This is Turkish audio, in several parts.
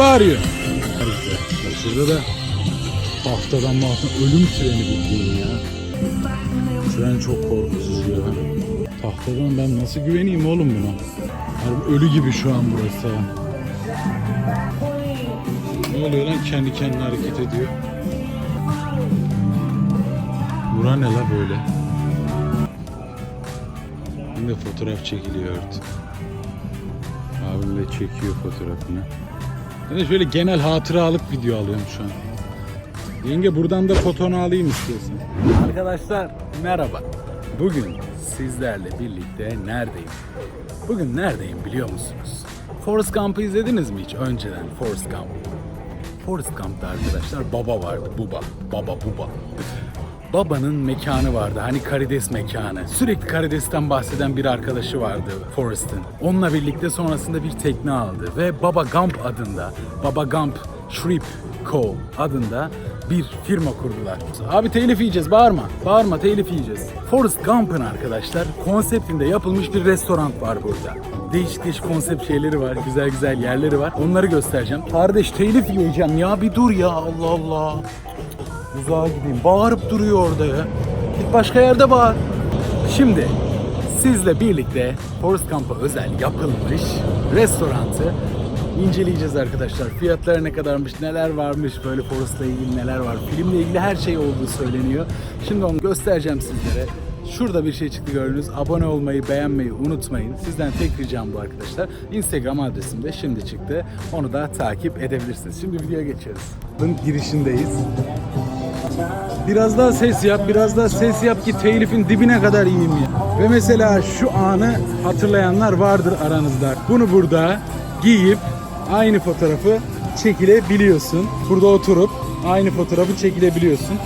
bağırıyor? Şurada da tahtadan mahkum ölüm treni bildiğin ya. Tren çok korkutucu ya. Tahtadan ben nasıl güveneyim oğlum buna? Harbi ölü gibi şu an burası. Ne oluyor lan kendi kendine hareket ediyor. Bura ne la böyle? Şimdi fotoğraf çekiliyor artık. Abim de çekiyor fotoğrafını. Ben şöyle genel hatıralık video alıyorum şu an. Yenge buradan da fotonu alayım istiyorsan. Arkadaşlar merhaba. Bugün sizlerle birlikte neredeyim? Bugün neredeyim biliyor musunuz? Forrest Gump'ı izlediniz mi hiç önceden Forrest Gump? Forrest Gump'ta arkadaşlar baba vardı. Buba. Baba buba. Babanın mekanı vardı. Hani karides mekanı. Sürekli karidesten bahseden bir arkadaşı vardı Forrest'ın. Onunla birlikte sonrasında bir tekne aldı. Ve Baba Gump adında, Baba Gump Shrimp Co. adında bir firma kurdular. Abi telif yiyeceğiz bağırma. Bağırma telif yiyeceğiz. Forrest Gump'ın arkadaşlar konseptinde yapılmış bir restoran var burada. Değişik değişik konsept şeyleri var. Güzel güzel yerleri var. Onları göstereceğim. Kardeş telif yiyeceğim ya bir dur ya Allah Allah. Uzağa gideyim. Bağırıp duruyor orada ya. Git başka yerde bağır. Şimdi sizle birlikte Forrest Gump'a özel yapılmış restorantı inceleyeceğiz arkadaşlar. Fiyatları ne kadarmış, neler varmış, böyle Forrest'la ilgili neler var. Filmle ilgili her şey olduğu söyleniyor. Şimdi onu göstereceğim sizlere. Şurada bir şey çıktı gördünüz. Abone olmayı, beğenmeyi unutmayın. Sizden tek ricam bu arkadaşlar. Instagram adresim de şimdi çıktı. Onu da takip edebilirsiniz. Şimdi videoya geçiyoruz. Girişindeyiz. Biraz daha ses yap, biraz daha ses yap ki telifin dibine kadar iyiyim ya. Ve mesela şu anı hatırlayanlar vardır aranızda. Bunu burada giyip aynı fotoğrafı çekilebiliyorsun. Burada oturup aynı fotoğrafı çekilebiliyorsun.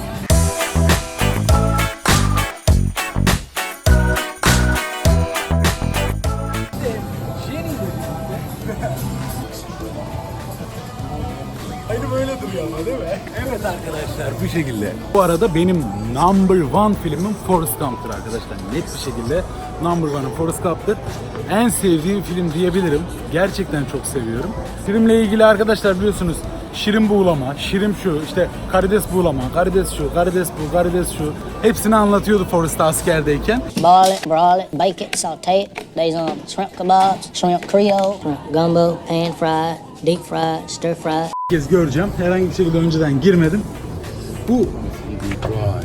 Şekilde. Bu arada benim number one filmim Forrest Gump'tır arkadaşlar. Net bir şekilde number one'ım Forrest Gump'tır. En sevdiğim film diyebilirim. Gerçekten çok seviyorum. Filmle ilgili arkadaşlar biliyorsunuz şirin buğulama, şirin şu, işte karides buğulama, karides şu, karides bu, karides şu. Hepsini anlatıyordu Forrest askerdeyken. Boil it, broil it, bake it, saute it. There's um, shrimp kebabs, shrimp creole, gumbo, pan fried, deep fried, stir fried. kez göreceğim. Herhangi bir şekilde önceden girmedim. Bu vay.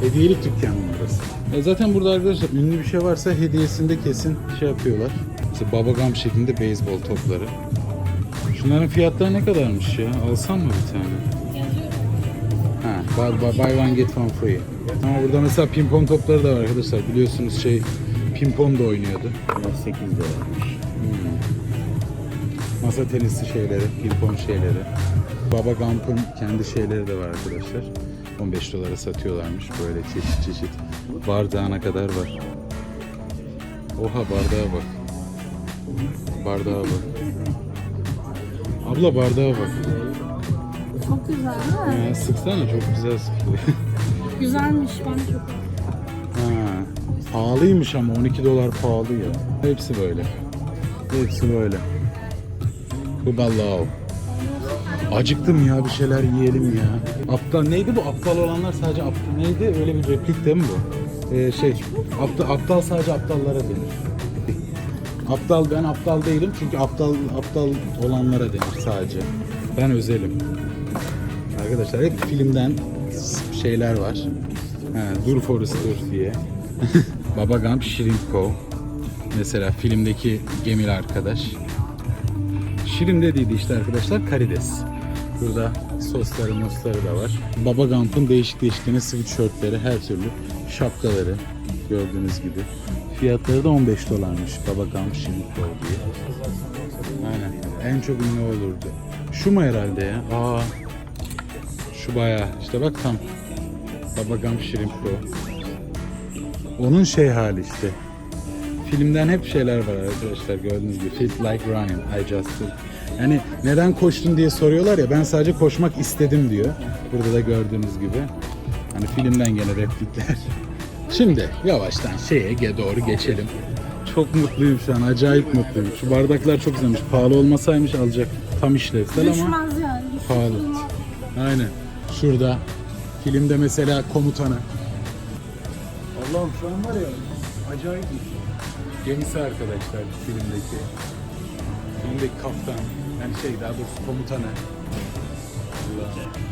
Hediyelik dükkan burası? E zaten burada arkadaşlar ünlü bir şey varsa hediyesinde kesin şey yapıyorlar. İşte babagam şeklinde beyzbol topları. Şunların fiyatları ne kadarmış ya? Alsam mı bir tane? Ha, buy, buy, buy one get one free. Ama burada mesela pimpon topları da var arkadaşlar. Biliyorsunuz şey pimpon da oynuyordu. 8 dolarmış. Masa tenisi şeyleri, pimpon şeyleri. Baba Gump'ın kendi şeyleri de var arkadaşlar. 15 dolara satıyorlarmış böyle çeşit çeşit. Bardağına kadar var. Oha bardağa bak. Bardağa bak. Abla bardağa bak. Çok güzel değil mi? Ha, sıksana çok güzel sıkılıyor. Güzelmiş ben çok ha, pahalıymış ama 12 dolar pahalı ya. Hepsi böyle. Hepsi böyle. Bu balao. Acıktım ya bir şeyler yiyelim ya. Aptal neydi bu? Aptal olanlar sadece aptal neydi? Öyle bir replik değil mi bu? Ee, şey aptal, aptal sadece aptallara denir. aptal ben aptal değilim çünkü aptal aptal olanlara denir sadece. Ben özelim. Arkadaşlar hep filmden şeyler var. Ha, dur Forrest dur diye. Baba Gump Co. Mesela filmdeki gemili arkadaş. Şirin dediydi işte arkadaşlar karides. Burada sosları mosları da var. Baba Gump'ın değişik değişik yine sweatshirtleri her türlü şapkaları gördüğünüz gibi. Fiyatları da 15 dolarmış Baba Gump Co diye. Aynen. En çok ünlü olurdu. Şu mu herhalde ya? Aa. Şu bayağı. İşte bak tam. Baba Gump Shrimp Co. Onun şey hali işte. Filmden hep şeyler var arkadaşlar gördüğünüz gibi. Felt like running, I just did. Yani neden koştun diye soruyorlar ya ben sadece koşmak istedim diyor. Burada da gördüğünüz gibi. Hani filmden gene replikler. Şimdi yavaştan şeye doğru geçelim. Çok mutluyum şu an. Acayip mutluyum. Şu bardaklar çok güzelmiş. Pahalı olmasaymış alacak. Tam işlevsel ama Düşmez yani. Düşmez. pahalı. Aynen. Şurada. Filmde mesela komutanı. Allah'ım şu an var ya acayip bir şey. Gemisi arkadaşlar filmdeki. Filmdeki kaptan. Yani şey daha doğrusu komutanı.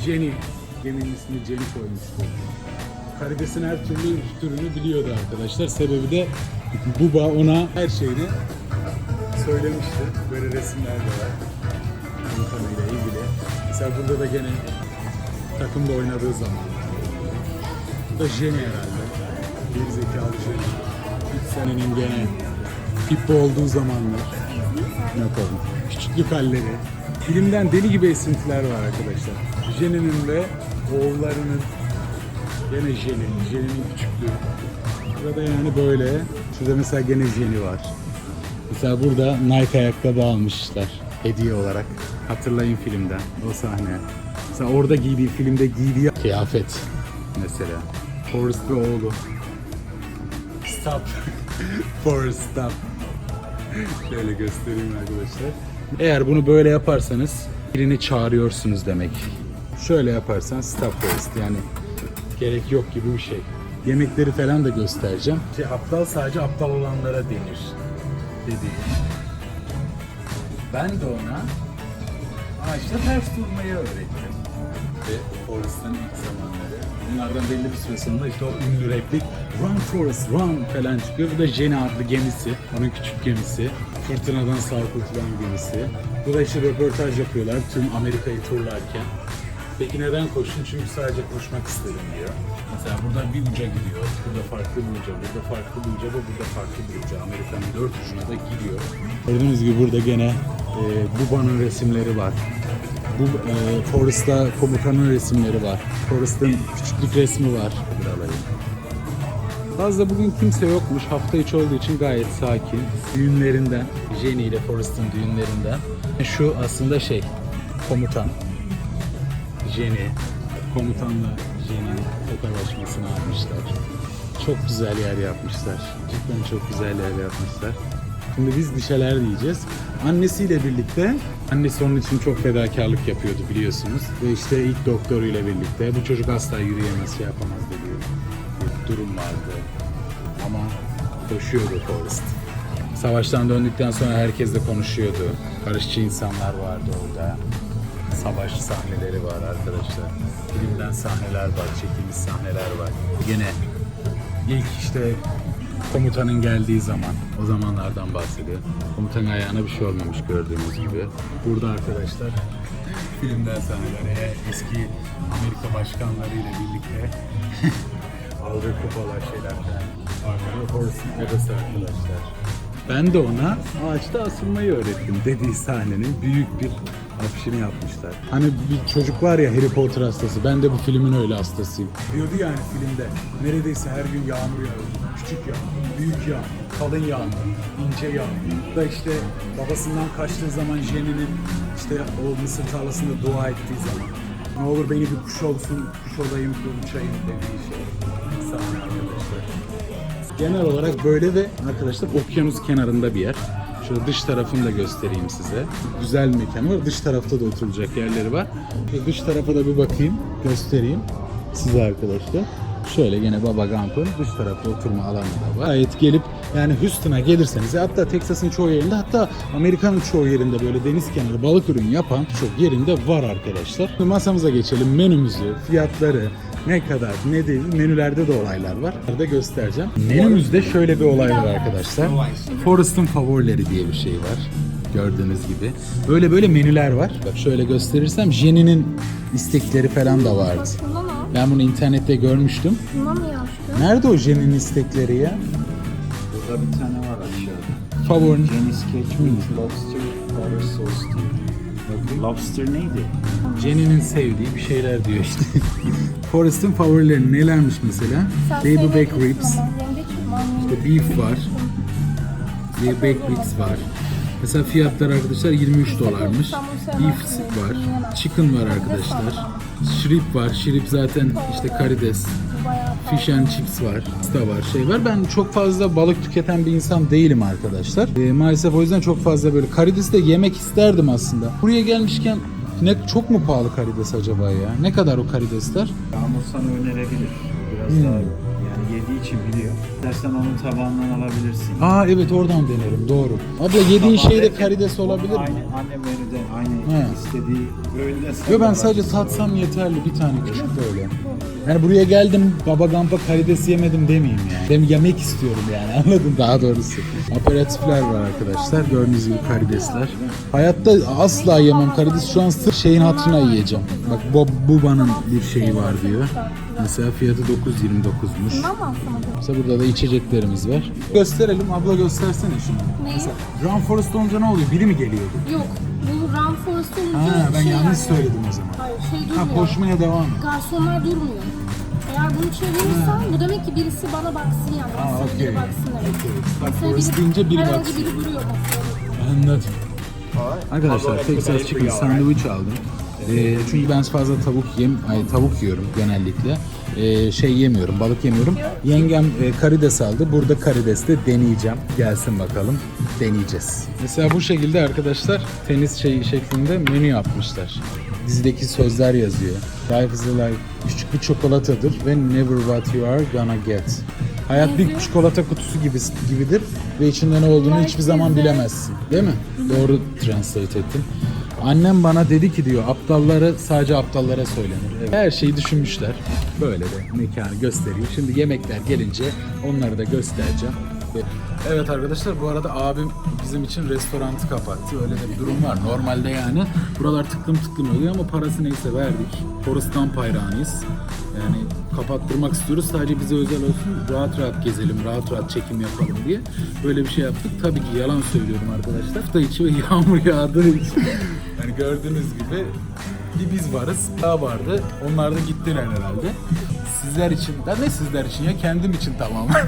Jenny. Geminin ismini Jenny koymuştu. Karidesin her türlü türünü biliyordu arkadaşlar. Sebebi de Buba ona her şeyini söylemişti. Böyle resimler de var. Komutanıyla ilgili. Mesela burada da gene takımda oynadığı zaman. Bu da Jenny herhalde. Bir zekalı Jenny. İlk senenin gene Pippo olduğu zamanlar. Ne yapalım? Küçüklük halleri. Filmden deli gibi esintiler var arkadaşlar. Jenny'nin ve oğullarının Gene Jenny, Jenny'nin küçüklüğü. Burada yani böyle. Şurada mesela gene Jenny var. Mesela burada Nike ayakkabı almışlar hediye olarak. Hatırlayın filmden o sahne. Mesela orada giydiği filmde giydiği kıyafet mesela. Forrest ve oğlu. Stop. Forrest stop. Şöyle göstereyim arkadaşlar. Eğer bunu böyle yaparsanız birini çağırıyorsunuz demek. Şöyle yaparsan stop Forrest yani gerek yok gibi bir şey. Yemekleri falan da göstereceğim. Şey, aptal sadece aptal olanlara denir dedi. Ben de ona ağaçta ters durmayı öğrettim. Ve Forrest'ın ilk zamanları. Bunlardan belli bir süre sonra işte o ünlü replik Run Forrest Run falan çıkıyor. Bu da Jenny adlı gemisi. Onun küçük gemisi. Fırtınadan sağ kurtulan gemisi. Bu da işte röportaj yapıyorlar tüm Amerika'yı turlarken. Peki neden koştun? Çünkü sadece koşmak istedim diyor. Mesela burada bir uca gidiyor, burada farklı bir uca, burada farklı bir uca ve burada farklı bir uca. Amerika'nın dört ucuna da gidiyor. Gördüğünüz gibi burada gene e, Buba'nın resimleri var. Bu e, Forrest'ta komutanın resimleri var. Forrest'ın küçüklük resmi var. Bir alayım. Fazla bugün kimse yokmuş. Hafta içi olduğu için gayet sakin. Düğünlerinden, Jenny ile Forrest'ın düğünlerinden. Şu aslında şey, komutan. Jenny, komutanla Jenny'nin tokalaşmasını almışlar. Çok güzel yer yapmışlar. Cidden çok güzel yer yapmışlar. Şimdi biz bir şeyler diyeceğiz. Annesiyle birlikte, annesi onun için çok fedakarlık yapıyordu biliyorsunuz. Ve işte ilk doktoruyla birlikte bu çocuk asla yürüyemez, şey yapamaz dediği bir durum vardı. Ama koşuyordu Forrest. Savaştan döndükten sonra herkesle konuşuyordu. Barışçı insanlar vardı orada savaş sahneleri var arkadaşlar. Filmden sahneler var, çekilmiş sahneler var. Yine ilk işte komutanın geldiği zaman, o zamanlardan bahsediyor. Komutanın ayağına bir şey olmamış gördüğünüz gibi. Burada arkadaşlar filmden sahneler, eğer eski Amerika başkanlarıyla birlikte aldığı kupalar şeyler falan. Horse'un odası arkadaşlar. Ben de ona ağaçta asılmayı öğrettim dediği sahnenin büyük bir afişini yapmışlar. Hani bir çocuk var ya Harry Potter hastası. Ben de bu filmin öyle hastasıyım. Diyordu yani filmde. Neredeyse her gün yağmur yağıyor. Küçük yağmur, büyük yağmur, kalın yağmur, ince yağmur. Da işte babasından kaçtığı zaman Jenny'nin işte o mısır tarlasında dua ettiği zaman. Ne olur beni bir kuş olsun, kuş olayım, bir uçayım dediği şey. Sahne arkadaşlar. Genel olarak böyle ve arkadaşlar okyanus kenarında bir yer. Şöyle dış tarafını da göstereyim size. Güzel bir mekan var. Dış tarafta da oturacak yerleri var. Ve dış tarafa da bir bakayım, göstereyim size arkadaşlar. Şöyle gene Baba Gamp'ın dış tarafta oturma alanı da var. Gayet gelip yani Houston'a gelirseniz hatta Texas'ın çoğu yerinde hatta Amerika'nın çoğu yerinde böyle deniz kenarı balık ürün yapan çok yerinde var arkadaşlar. Şimdi masamıza geçelim. Menümüzü, fiyatları, ne kadar ne değil menülerde de olaylar var. Burada göstereceğim. Menümüzde şöyle bir olay var arkadaşlar. Forrest'ın favorileri diye bir şey var. Gördüğünüz gibi. Böyle böyle menüler var. Bak şöyle gösterirsem Jenny'nin istekleri falan da vardı. Ben bunu internette görmüştüm. Nerede o Jenny'nin istekleri ya? Burada bir tane var aşağıda. Favorin. Jenny's Meat Lobster Butter Sauce. Lobster neydi? Jenny'nin sevdiği bir şeyler diyor işte. Forrest'ın favorileri nelermiş mesela? Sen Baby back sevmiyorsun ribs, işte beef var, baby back ribs var. Mesela fiyatlar arkadaşlar 23 dolarmış. Beef var, chicken var arkadaşlar. Shrimp var. Shrimp zaten işte karides. Fish and chips var, pasta var, şey var. Ben çok fazla balık tüketen bir insan değilim arkadaşlar. Ee, maalesef o yüzden çok fazla böyle karides de yemek isterdim aslında. Buraya gelmişken ne çok mu pahalı karides acaba ya? Ne kadar o karidesler? Yağmur sana önerebilir. Biraz Hmm. daha yani yediği için biliyor. İstersen onun tabağından alabilirsin. Aa evet oradan denerim doğru. Abla yediğin Tabağı şey de karides olabilir mi? Aynı anne menüde aynı He. istediği öğünde Yo ben de sadece tatsam yeterli bir tane küçük böyle. Yani buraya geldim baba gampa karides yemedim demeyeyim yani. Ben yemek istiyorum yani anladın daha doğrusu. Aperatifler var arkadaşlar gördüğünüz gibi karidesler. Hayatta asla yemem karides şu an sırf şeyin hatırına yiyeceğim. Bak Bob Buba'nın bir şeyi var diyor. Mesela fiyatı 9.29'muş. Bundan mı alsam acaba? Mesela burada da içeceklerimiz var. Gösterelim abla göstersene şunu. Neyi? Mesela Run Forest olunca ne oluyor? Biri mi geliyordu? Yok. Bu Run Forest olunca Ha ben şey yanlış yani- söyledim o zaman. Hayır şey Ha durmuyor. koşmaya devam et. Garsonlar durmuyor. Eğer bunu çevirirsen bu demek ki birisi bana baksın yani. Ha, Masaya okey. biri baksın demek. Star Masaya Forest deyince biri herhangi baksın. biri duruyor masaya. Anladım. Arkadaşlar Texas Chicken sandviç aldım. Ee, çünkü ben fazla tavuk yem, ay tavuk yiyorum genellikle. Ee, şey yemiyorum, balık yemiyorum. Yengem e, karides aldı. Burada karides de deneyeceğim. Gelsin bakalım. Deneyeceğiz. Mesela bu şekilde arkadaşlar tenis şeyi şeklinde menü yapmışlar. Dizideki sözler yazıyor. Life is a life. Küçük bir çikolatadır ve never what you are gonna get. Hayat bir çikolata kutusu gibi gibidir ve içinde ne olduğunu hiçbir zaman bilemezsin. Değil mi? Doğru translate ettim. Annem bana dedi ki diyor aptallara sadece aptallara söylenir. Evet. Her şeyi düşünmüşler. Böyle de mekanı gösteriyor. Şimdi yemekler gelince onları da göstereceğim. Evet arkadaşlar bu arada abim bizim için restoranı kapattı. Öyle de bir durum var. Normalde yani buralar tıklım tıklım oluyor ama parası neyse verdik. Forrest Gump hayranıyız. Yani kapattırmak istiyoruz. Sadece bize özel olsun. Rahat rahat gezelim, rahat rahat çekim yapalım diye. Böyle bir şey yaptık. Tabii ki yalan söylüyorum arkadaşlar. Hafta içi ve yağmur yağdığı için. Yani gördüğünüz gibi bir biz varız. Daha vardı. Onlar da gittiler herhalde. Sizler için, ben de sizler için ya kendim için tamamen.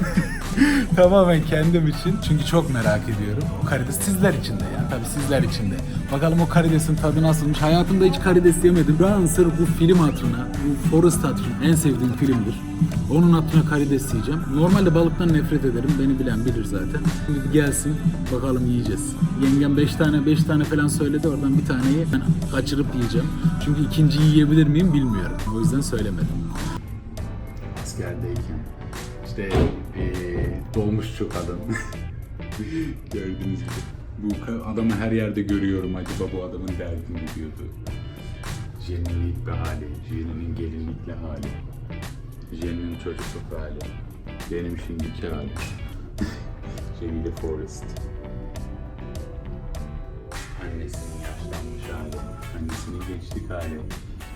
tamamen kendim için. Çünkü çok merak ediyorum. O karides sizler için de ya. Tabii sizler için de. Bakalım o karidesin tadı nasılmış. Hayatımda hiç karides yemedim. Ben sırf bu film hatırına, bu Forrest hatırına en sevdiğim filmdir. Onun hatırına karides yiyeceğim. Normalde balıktan nefret ederim. Beni bilen bilir zaten. Şimdi gelsin bakalım yiyeceğiz. Yengem 5 tane 5 tane falan söyledi. Oradan bir taneyi ben kaçırıp yiyeceğim. Çünkü ikinciyi yiyebilir miyim bilmiyorum. O yüzden söylemedim. Askerdeyken işte eee dolmuş çok adam. Gördüğünüz gibi. Bu adamı her yerde görüyorum acaba bu adamın derdini diyordu. Jen'in ilk bir hali, Jen'in gelinlikli hali, Jen'in çocukluk hali, benim şimdiki hali. Jenny ile Forrest. Annesinin yaşlanmış hali, annesinin gençlik hali,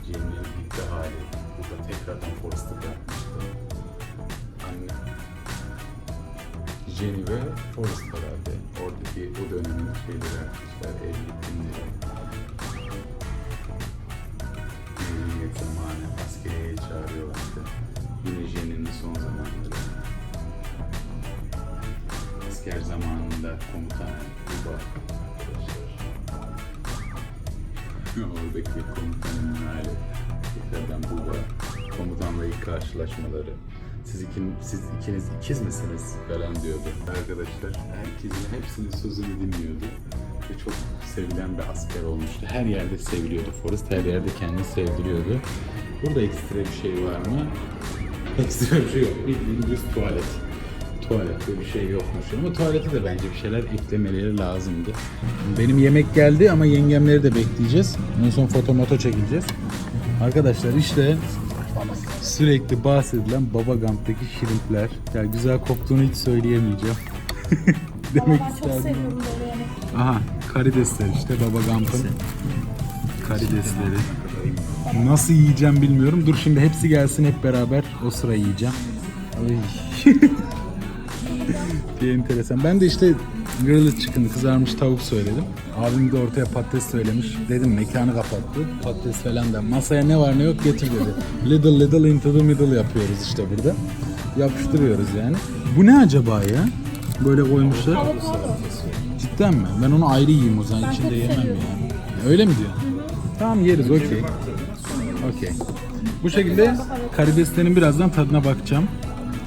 Jen'in bitti hali. Burada tekrardan Forrest'ı bırakmıştı. Jenny ve Forrest herhalde. Oradaki o dönemin şeyleri yapmışlar, evlilik günleri. Mezuniyet zamanı askeriye çağırıyorlardı. Yine Jenny'nin son zamanları. Asker zamanında komutan Kuba. Oradaki komutanın hali. Tekrardan Buba. Komutanla ilk karşılaşmaları. Siz, ikin, siz ikiniz ikiz misiniz falan diyordu. Arkadaşlar herkesin hepsinin sözünü dinliyordu. Ve çok sevilen bir asker olmuştu. Her yerde seviliyordu Forrest. Her yerde kendini sevdiriyordu. Burada ekstra bir şey var mı? Ekstra bir şey yok. Bildiğin düz tuvalet. Tuvalette bir şey yokmuş ama tuvalete de bence bir şeyler eklemeleri lazımdı. Benim yemek geldi ama yengemleri de bekleyeceğiz. En son foto moto çekeceğiz. Arkadaşlar işte sürekli bahsedilen Baba Gump'taki şirimpler. Ya güzel koktuğunu hiç söyleyemeyeceğim. Demek Ben çok isterdim. seviyorum böyle yemek. Aha karidesler işte Baba Gump'ın karidesleri. Nasıl yiyeceğim bilmiyorum. Dur şimdi hepsi gelsin hep beraber o sıra yiyeceğim. Ay. Bir enteresan. Ben de işte grilled chicken kızarmış tavuk söyledim. Abim de ortaya patates söylemiş. Dedim mekanı kapattı. Patates falan da. Masaya ne var ne yok getir dedi. Little little into the middle yapıyoruz işte burada. Yapıştırıyoruz yani. Bu ne acaba ya? Böyle koymuşlar. Cidden mi? Ben onu ayrı yiyeyim o zaman. İçinde yemem yani. Öyle mi diyor? Tamam yeriz okey. Okey. Bu şekilde karideslerin birazdan tadına bakacağım.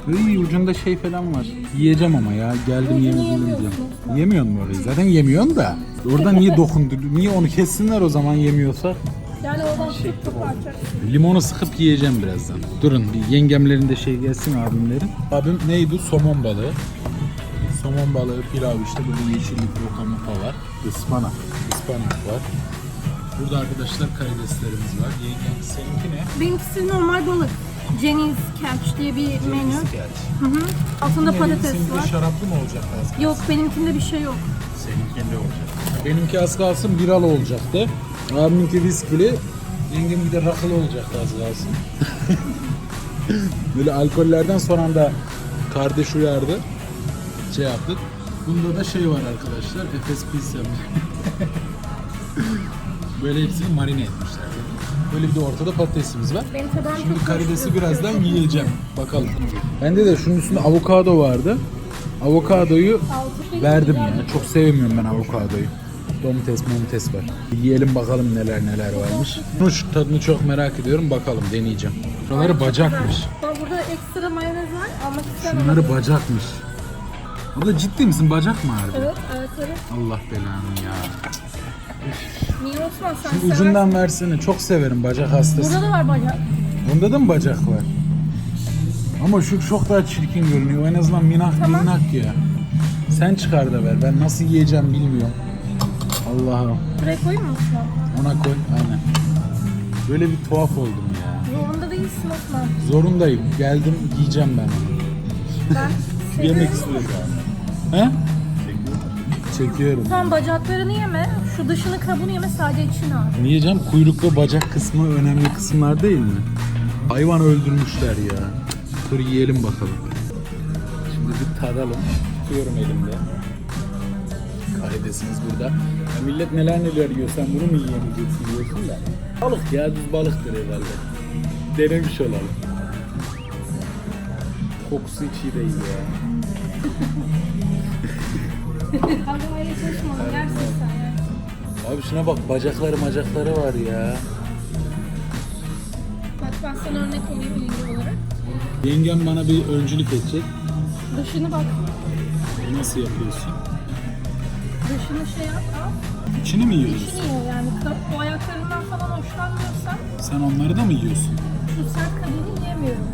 Iy, ucunda şey falan var. Yiyeceğim ama ya. Geldim yemedim diyorum. Yemiyor mu orayı? Zaten yemiyorsun da. Orada niye dokundu? Niye onu kessinler o zaman yemiyorsak? Yani oradan sık kopartacaksın. Limonu sıkıp yiyeceğim birazdan. Durun bir yengemlerin de şey gelsin abimlerin. Abim neydi? Somon balığı. Somon balığı, pilav işte böyle yeşillik, roka moka var. Ispanak. Ispanak var. Burada arkadaşlar karideslerimiz var. Yengem seninki ne? Benimkisi normal balık. Jenny's Catch diye bir menü. Hı hı. Altında patates Seninki de var. şaraplı mı olacak az? Yok benimkinde bir şey yok. Seninkinde olacak. Benimki az kalsın biralı olacaktı. Abiminki viskili. Yengem bir de rakılı olacaktı az kalsın. Böyle alkollerden son anda kardeş uyardı. Şey yaptık. Bunda da şey var arkadaşlar. Efes Pilsen. Böyle hepsini marine etmişler. Böyle bir de ortada patatesimiz var. Benim tabağım Şimdi çok karidesi birazdan yiyeceğim. Bakalım. Bende de şunun üstünde avokado vardı. Avokadoyu verdim güzel. ya. Çok sevmiyorum ben avokadoyu. Domates, domates var. Yiyelim bakalım neler neler varmış. Bunun şu tadını çok merak ediyorum. Bakalım deneyeceğim. Şuraları bacakmış. Bak burada ekstra mayonez var. Almak isterim. Şunları bacakmış. Abla ciddi misin? Bacak mı harbi? Evet, evet, evet. Allah belanı ya. Niye Osman sen Şu seversin. ucundan versene. Çok severim bacak hastası. Burada da var bacak. Bunda da mı bacak var? Ama şu çok daha çirkin görünüyor. En azından minak Tamam. minnak ya. Sen çıkar da ver. Ben nasıl yiyeceğim bilmiyorum. Allah'ım. Buraya koyayım mı Osman? Ona koy. Aynen. Böyle bir tuhaf oldum ya. Zorunda değilsin Osman. Zorundayım. Geldim yiyeceğim ben onu. Ben Yemek seviyorum. istiyorum. He? Çekiyorum. Tamam bacaklarını yeme. Şu dışını kabuğunu yeme sadece içini al. Niye canım? Kuyruk ve bacak kısmı önemli kısımlar değil mi? Hayvan öldürmüşler ya. Dur yiyelim bakalım. Şimdi bir tadalım. Tutuyorum elimde. Karidesimiz burada. Ya millet neler neler yiyor. Sen bunu mu yiyemeyeceksin diyorsun da. Balık ya düz balıktır herhalde. Denemiş olalım. Kokusu hiç iyi değil ya. Abi öyle çalışmadım şuna bak bacakları bacakları var ya. Bak ben sana örnek olayım ilgili olarak. Yengem bana bir öncülük edecek. Dışını bak. Nasıl yapıyorsun? Dışını şey yap al. İçini mi yiyorsun? İçini ye yani. O ayaklarından falan hoşlanmıyorsan Sen onları da mı yiyorsun? şu sert kabuğunu yiyemiyorum.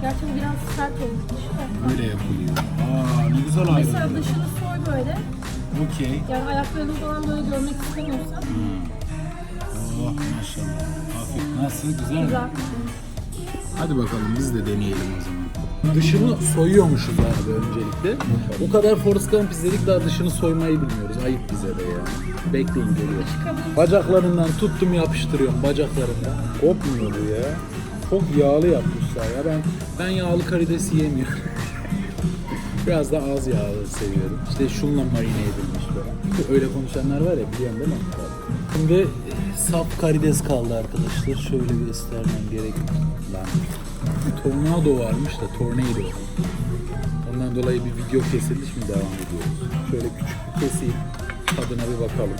Gerçi bu biraz sert olmuş dışı da. Böyle yapılıyor. Aa ne güzel Mesela ayrıldı. dışını böyle. Okey. Yani ayaklarını falan böyle görmek istemiyorsan. Oh maşallah. Afiyet. Nasıl? Güzel mi? Güzel. Hadi bakalım biz de deneyelim o zaman. Dışını soyuyormuşuz abi öncelikle. O kadar Forrest Gump izledik daha dışını soymayı bilmiyoruz. Ayıp bize de ya. Bekleyin geliyor. Bacaklarından tuttum yapıştırıyorum bacaklarından. Kopmuyor bu ya. Çok yağlı yapmışlar ya. Ben ben yağlı karides yemiyorum. Biraz da az yağlı seviyorum. İşte şunla marine edilmiş böyle. Öyle konuşanlar var ya biliyorsun değil mi? Şimdi saf karides kaldı arkadaşlar. Şöyle göstermem gerek. Lan. Bir tornado varmış da tornado. Ondan dolayı bir video kesiliş mi devam ediyoruz? Şöyle küçük bir keseyim. Tadına bir bakalım.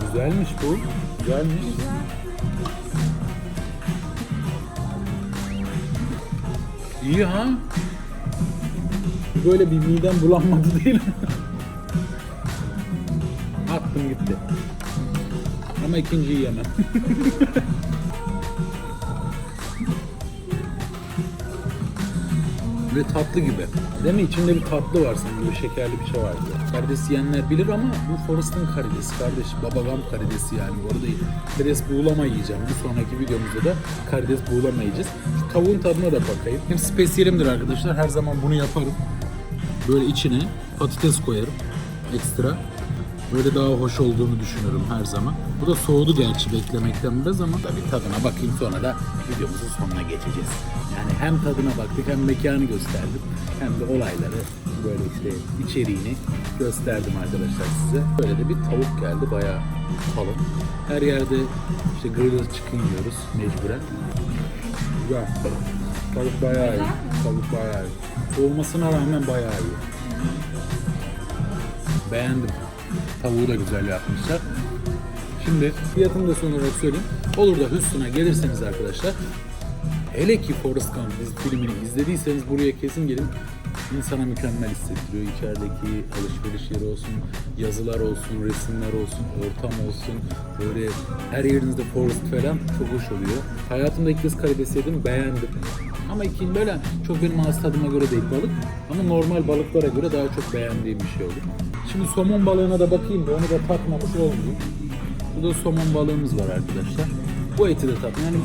Güzelmiş bu. Güzelmiş. İyi ha. Böyle bir midem bulanmadı değil. Attım gitti. Ama ikinciyi yemem. Ve tatlı gibi. Değil mi? İçinde bir tatlı var sanki. Böyle şekerli bir şey var gibi. Karides yiyenler bilir ama bu Forrest'ın karidesi kardeş. Babagam karidesi yani. Bu arada karides buğulama yiyeceğim. Bir sonraki videomuzda da karides buğulama yiyeceğiz. Şu tavuğun tadına da bakayım. Hem spesiyelimdir arkadaşlar. Her zaman bunu yaparım. Böyle içine patates koyarım. Ekstra. Böyle daha hoş olduğunu düşünüyorum her zaman. Bu da soğudu gerçi beklemekten biraz ama tabii tadına bakayım sonra da videomuzun sonuna geçeceğiz. Yani hem tadına baktık hem mekanı gösterdim hem de olayları böyle işte içeriğini gösterdim arkadaşlar size. Böyle de bir tavuk geldi bayağı kalın. Her yerde işte grilled chicken yiyoruz mecburen. Güzel. Tavuk bayağı iyi. Tavuk bayağı iyi. Soğumasına rağmen bayağı iyi. Beğendim. Tavuğu da güzel yapmışlar. Şimdi fiyatını da son olarak söyleyeyim. Olur da Houston'a gelirseniz arkadaşlar hele ki Forrest Gump filmini izlediyseniz buraya kesin gelin. İnsana mükemmel hissettiriyor. İçerideki alışveriş yeri olsun, yazılar olsun, resimler olsun, ortam olsun. Böyle her yerinizde forest falan çok hoş oluyor. Hayatımda ilk kez karides yedim, beğendim. Ama ikinci böyle çok benim ağız tadıma göre değil balık. Ama normal balıklara göre daha çok beğendiğim bir şey oldu. Şimdi somon balığına da bakayım da onu da tatmamış olmayayım. Bu da somon balığımız var arkadaşlar. Bu eti de tatlı. Yani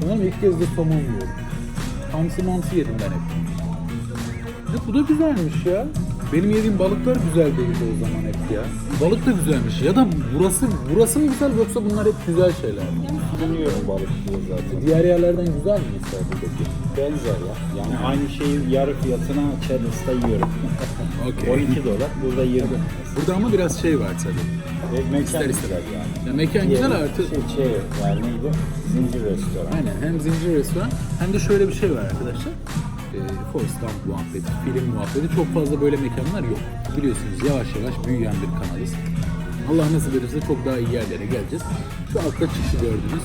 Tamam ilk kez de somon yiyorum. Hamsi mamsi yedim ben hep. Bu da güzelmiş ya. Benim yediğim balıklar güzel değildi o zaman hep ya. Balık da güzelmiş. Ya da burası burası mı güzel yoksa bunlar hep güzel şeyler mi? Bilmiyorum balıkçılığı zaten. Diğer yerlerden güzel mi mesela buradaki? Benzer ya. Yani aynı şeyi yarı fiyatına Charles'ta yiyorum. Okey. 12 dolar, burada 20. Burada ama biraz şey var tabii. Ve mekan İster istemez. güzel yani. Ya mekan güzel Diğeri artı Şey, şey, yani neydi? Zincir restoran. Aynen hem zincir restoran hem de şöyle bir şey var arkadaşlar. Ee, Forrest Gump muhabbeti, film muhabbeti çok fazla böyle mekanlar yok. Biliyorsunuz yavaş yavaş büyüyen bir kanalız. Allah nasip ederse çok daha iyi yerlere geleceğiz. Şu altta çıktı gördünüz.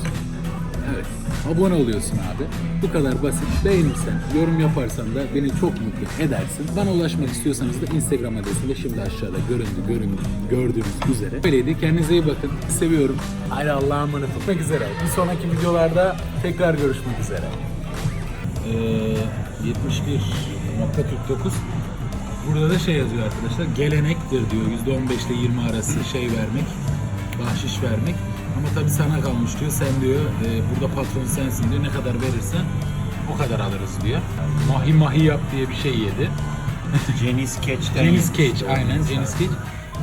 Evet. Abone oluyorsun abi. Bu kadar basit. Beğenirsen, yorum yaparsan da beni çok mutlu edersin. Bana ulaşmak istiyorsanız da Instagram adresinde şimdi aşağıda göründü, görün, gördüğünüz üzere. Böyleydi. Kendinize iyi bakın. Seviyorum. Haydi Allah'a emanet. Görüşmek üzere. Bir sonraki videolarda tekrar görüşmek üzere. Ee, 71.49 Burada da şey yazıyor arkadaşlar. Gelenektir diyor. %15 ile 20 arası şey vermek. Bahşiş vermek. Ama tabii sana kalmış diyor. Sen diyor e, burada patron sensin diyor. Ne kadar verirsen o kadar alırız diyor. Mahi mahi yap diye bir şey yedi. Catch'ten Deniz yemiş. Cage aynen Deniz Cage.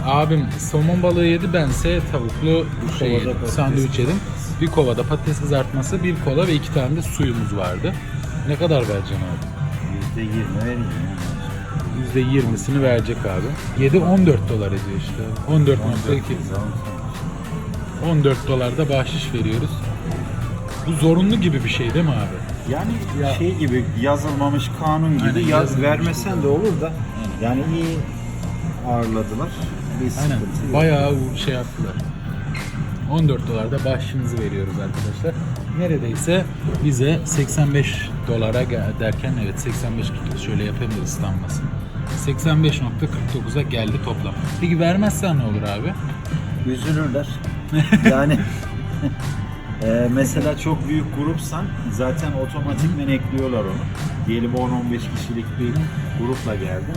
Abim somon balığı yedi bense tavuklu şey kovada yedim, sandviç yedim. Bir kovada patates kızartması, bir kola ve iki tane de suyumuz vardı. Ne kadar vereceksin abi? %20 vereyim ya. %20'sini verecek abi. 7 14 dolar ediyor işte. 14.2. 14 dolar da bahşiş veriyoruz. Bu zorunlu gibi bir şey değil mi abi? Yani şey gibi yazılmamış kanun gibi Aynen, yaz vermesen de olur da yani iyi ağırladılar. Bir Aynen. Bayağı şey yaptılar. 14 dolar da bahşişimizi veriyoruz arkadaşlar. Neredeyse bize 85 dolara derken evet 85 şöyle yapayım da ıslanmasın. 85.49'a geldi toplam. Peki vermezsen ne olur abi? üzülürler. yani e, mesela çok büyük grupsan zaten otomatikmen ekliyorlar onu. Diyelim 10-15 kişilik bir grupla geldin.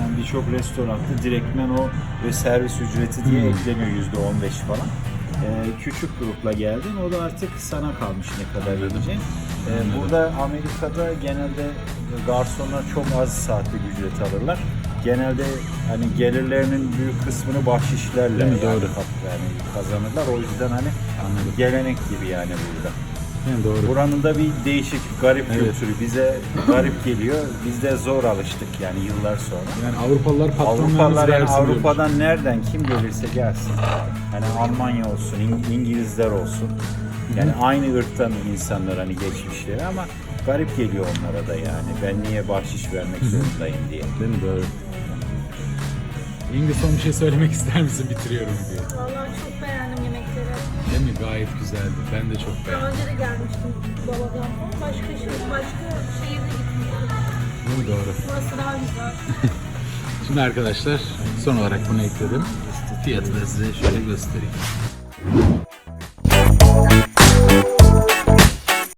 Yani birçok restoranda direktmen o ve servis ücreti diye ekleniyor %15 falan. E, küçük grupla geldin o da artık sana kalmış ne kadar vereceksin. E, burada Amerika'da genelde garsonlar çok az saatlik ücret alırlar. Genelde hani gelirlerinin büyük kısmını bahşişlerle Değil mi? yani Doğru. kap- yani kazanırlar. O yüzden hani gelenek gibi yani burada. Yani doğru. Buranın da bir değişik, garip Evet. kültürü. Bize garip geliyor. Biz de zor alıştık yani yıllar sonra. Yani Avrupalılar patronlarımız Avrupalılar yani versin diyormuş. Avrupa'dan nereden kim gelirse gelsin. Hani Almanya olsun, İng- İngilizler olsun. Yani aynı ırktan insanlar hani geçmişleri ama garip geliyor onlara da yani. Ben niye bahşiş vermek zorundayım diye. Değil mi? Doğru. İngi son bir şey söylemek ister misin? Bitiriyorum diye. Vallahi çok. Gayet güzeldi. Ben de çok Daha beğendim. önce de gelmiştim babadan. Başka şey, başka şehirde gitmiştim. Mi? Doğru. Burası daha güzel. Şimdi arkadaşlar son olarak bunu ekledim. Fiyatı da size şöyle göstereyim.